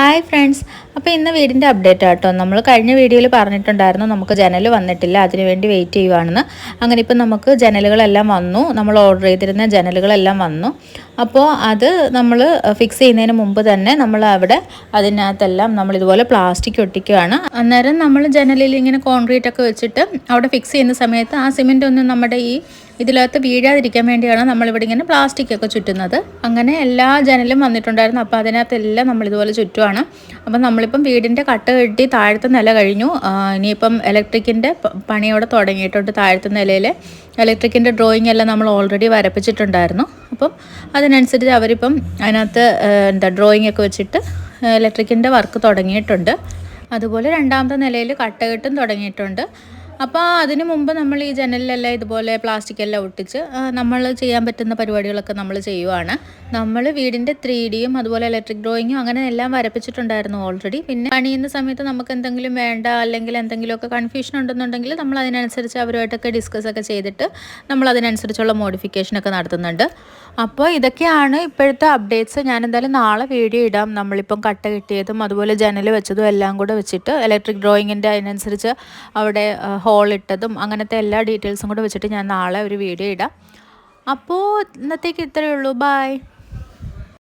Hi friends അപ്പോൾ ഇന്ന് വീടിന്റെ അപ്ഡേറ്റ് ആട്ടോ. നമ്മൾ കഴിഞ്ഞ വീഡിയോയിൽ പറഞ്ഞിട്ടുണ്ടായിരുന്നു നമുക്ക് ജനൽ വന്നിട്ടില്ല അതിനുവേണ്ടി വെയിറ്റ് ചെയ്യുവാണെന്ന്. അങ്ങനെ ഇപ്പം നമുക്ക് ജനലുകളെല്ലാം വന്നു. നമ്മൾ ഓർഡർ ചെയ്തിരുന്ന ജനലുകളെല്ലാം വന്നു. അപ്പോൾ അത് നമ്മൾ ഫിക്സ് ചെയ്യുന്നതിന് മുമ്പ് തന്നെ നമ്മൾ അവിടെ അതിനകത്തെല്ലാം നമ്മൾ ഇതുപോലെ പ്ലാസ്റ്റിക് ഒട്ടിക്കുകയാണ് അന്നേരം നമ്മൾ ജനലിൽ ഇങ്ങനെ കോൺക്രീറ്റ് ഒക്കെ വെച്ചിട്ട് അവിടെ ഫിക്സ് ചെയ്യുന്ന സമയത്ത് ആ സിമെന്റ് ഒന്നും നമ്മുടെ ഈ ഇതിനകത്ത് വീഴാതിരിക്കാൻ വേണ്ടിയാണ് നമ്മളിവിടെ ഇങ്ങനെ പ്ലാസ്റ്റിക് ഒക്കെ ചുറ്റുന്നത്. അങ്ങനെ എല്ലാ ജനലും വന്നിട്ടുണ്ടായിരുന്നു. അപ്പോൾ അതിനകത്തെല്ലാം നമ്മളിതുപോലെ ചുറ്റുവാണ്. അപ്പം നമ്മളിപ്പം വീടിന്റെ കട്ട കെട്ടി താഴത്തെ നില കഴിഞ്ഞു. ഇനിയിപ്പം ഇലക്ട്രിക്കിന്റെ പണിയോടെ തുടങ്ങിയിട്ടുണ്ട് താഴത്തെ നിലയിൽ ഇലക്ട്രിക്കിന്റെ ഡ്രോയിങ് എല്ലാം നമ്മൾ ഓൾറെഡി വരപ്പിച്ചിട്ടുണ്ടായിരുന്നു. അപ്പം അതിനനുസരിച്ച് അവരിപ്പം അതിനകത്ത് എന്താ ഡ്രോയിങ് ഒക്കെ വെച്ചിട്ട് ഇലക്ട്രിക്കിന്റെ വർക്ക് തുടങ്ങിയിട്ടുണ്ട്. അതുപോലെ രണ്ടാമത്തെ നിലയിൽ കട്ടകെട്ടും തുടങ്ങിയിട്ടുണ്ട്. അപ്പോൾ അതിനു മുമ്പ് നമ്മൾ ഈ ജനലിലെല്ലാം ഇതുപോലെ പ്ലാസ്റ്റിക് എല്ലാം ഒട്ടിച്ച് നമ്മൾ ചെയ്യാൻ പറ്റുന്ന പരിപാടികളൊക്കെ നമ്മൾ ചെയ്യുവാണ്. നമ്മൾ വീടിന്റെ ത്രീ ഡിയും അതുപോലെ ഇലക്ട്രിക് ഡ്രോയിങ്ങും അങ്ങനെ എല്ലാം വരപ്പിച്ചിട്ടുണ്ടായിരുന്നു ഓൾറെഡി പിന്നെ പണിയുന്ന സമയത്ത് നമുക്ക് എന്തെങ്കിലും വേണ്ട അല്ലെങ്കിൽ എന്തെങ്കിലുമൊക്കെ കൺഫ്യൂഷൻ ഉണ്ടെന്നുണ്ടെങ്കിൽ നമ്മൾ അതിനനുസരിച്ച് അവരുമായിട്ടൊക്കെ ഡിസ്കസ് ഒക്കെ ചെയ്തിട്ട് നമ്മൾ അതിനനുസരിച്ചുള്ള മോഡിഫിക്കേഷനൊക്കെ നടത്തുന്നുണ്ട്. അപ്പോൾ ഇതൊക്കെയാണ് ഇപ്പോഴത്തെ അപ്ഡേറ്റ്സ് ഞാൻ എന്തായാലും നാളെ വീഡിയോ ഇടാം. നമ്മളിപ്പം കട്ട കിട്ടിയതും അതുപോലെ ജനൽ വെച്ചതും എല്ലാം കൂടെ വെച്ചിട്ട് ഇലക്ട്രിക് ഡ്രോയിങ്ങിന്റെ അതിനനുസരിച്ച് അവിടെ ഹോൾ ഇട്ടതും അങ്ങനത്തെ എല്ലാ ഡീറ്റെയിൽസും കൂടെ വെച്ചിട്ട് ഞാൻ നാളെ ഒരു വീഡിയോ ഇടാം. അപ്പോൾ ഇന്നത്തേക്ക് ഇത്രയേ ഉള്ളൂ. ബായ്